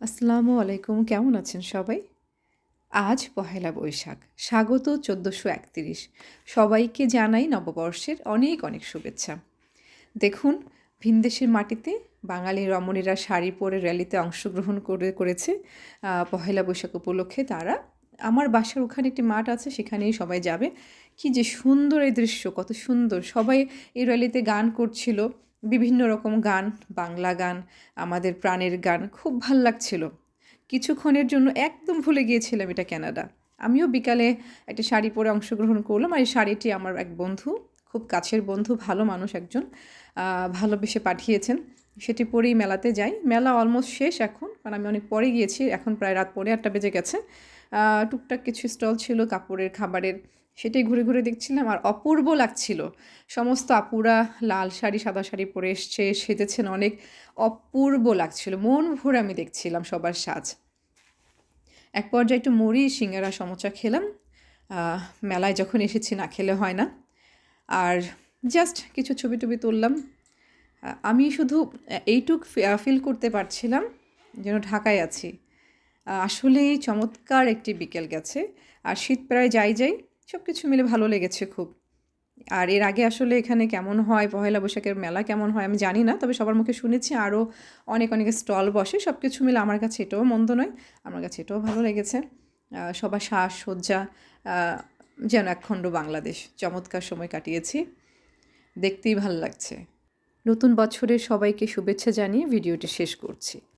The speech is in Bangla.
আসসালামু আলাইকুম, কেমন আছেন সবাই? আজ পহেলা বৈশাখ, স্বাগত চোদ্দোশো একতিরিশ। সবাইকে জানাই নববর্ষের অনেক অনেক শুভেচ্ছা। দেখুন ভিনদেশের মাটিতে বাঙালি রমণীরা শাড়ি পরে র্যালিতে অংশগ্রহণ করে, করেছে পহেলা বৈশাখ উপলক্ষে তারা। আমার বাসার ওখানে একটি মাঠ আছে, সেখানেই সবাই যাবে। কি যে সুন্দর এই দৃশ্য, কত সুন্দর। সবাই এই র্যালিতে গান করছিল। বিভিন্ন রকম গান, বাংলা গান, আমাদের প্রাণের গান খুব ভালো লাগছিল। কিছুক্ষণের জন্য একদম ভুলে গিয়েছিলাম এটা ক্যানাডা আমিও বিকালে একটা শাড়ি পরে অংশগ্রহণ করলাম আর এই শাড়িটি আমার এক বন্ধু, খুব কাছের বন্ধু, ভালো মানুষ একজন ভালোবেসে পাঠিয়েছেন। সেটি পরেই মেলাতে যাই। মেলা অলমোস্ট শেষ এখন, কারণ আমি অনেক পরে গিয়েছি, এখন প্রায় রাত পরে আটটা বেজে গেছে। টুকটাক কিছু স্টল ছিল, কাপড়ের, খাবারের সেটাই ঘুরে ঘুরে দেখছিলাম আর অপূর্ব লাগছিল। সমস্ত আপুরা লাল শাড়ি, সাদা শাড়ি পরে এসছে, সেজেছেন অনেক। অপূর্ব লাগছিল, মন ভরে আমি দেখছিলাম সবার সাজ। এক পর্যায়ে একটু মুড়ি, সিঙ্গারা, সমোচা খেলাম। মেলায় যখন এসেছি না খেলে হয় না। আর জাস্ট কিছু ছবি টবি তুললাম। আমি শুধু এইটুক ফিল করতে পারছিলাম যেন ঢাকায় আছি। আসলেই চমৎকার একটি বিকেল গেছে। আর শীত প্রায় যাই যাই। সব কিছু মিলে ভালো লেগেছে খুব। আর এর আগে আসলে এখানে কেমন হয়, পহেলা বৈশাখের মেলা কেমন হয় আমি জানি না, তবে সবার মুখে শুনেছি আরও অনেক অনেক স্টল বসে সব কিছু মিলে আমার কাছে এটাও মন্দ নয়, আমার কাছে এটাও ভালো লেগেছে। সবার সাজসজ্জা যেন একখণ্ড বাংলাদেশ, চমৎকার সময় কাটিয়েছি, দেখতেই ভালো লাগছে। নতুন বছরের সবাইকে শুভেচ্ছা জানিয়ে ভিডিওটি শেষ করছি।